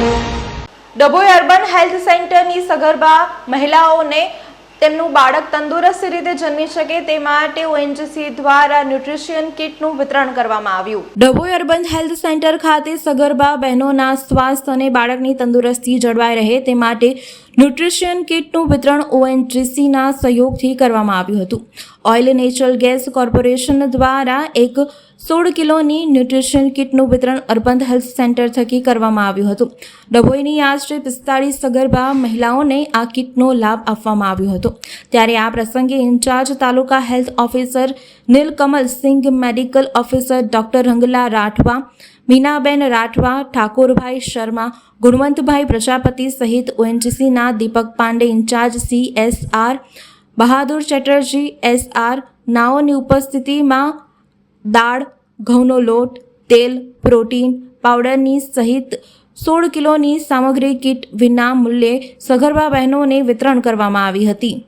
Dabhoi urban health સેન્ટરની સગર્ભા મહિલાઓને તેમનું બાળક તંદુરસ્ત રીતે જન્મી શકે તે માટે ઓએનજીસી દ્વારા ન્યુટ્રિશિયન કિટનું વિતરણ કરવામાં આવ્યું. ડભોઈ અર્બન હેલ્થ સેન્ટર ખાતે સગર્ભા બહેનોના સ્વાસ્થ્ય અને બાળકની તંદુરસ્તી જળવાઈ રહે તે માટે ન્યુટ્રિશિયન કિટનું વિતરણ ઓએનજીસીના સહયોગથી કરવામાં આવ્યું હતું. ઓઇલ નેચરલ ગેસ કોર્પોરેશન દ્વારા એક સોળ કિલોની ન્યુટ્રિશન કિટનું વિતરણ અર્બન હેલ્થ સેન્ટર થકી કરવામાં આવ્યું હતું. ડભોઈની આશરે પિસ્તાળીસ સગર્ભા મહિલાઓને આ કિટનો લાભ આપવામાં આવ્યો હતો. ત્યારે આ પ્રસંગે incharge taluka health officer Neelkamal Singh, medical officer doctor Rangla Rathwa, Meenaben Rathwa, Thakorbhai Sharma, Gunvantbhai Prajapati સહિત ઓએનજીસીના Deepak Pandey, incharge C S R Bahadur Chatterjee S R નાઓની ઉપસ્થિતિમાં દાળ, ઘઉંનો લોટ, તેલ, પ્રોટીન, પાવડરની સહિત સોળ કિલોની સામગ્રી કીટ વિના મૂલ્યે સગર્ભા બહેનોને વિતરણ કરવામાં આવી હતી.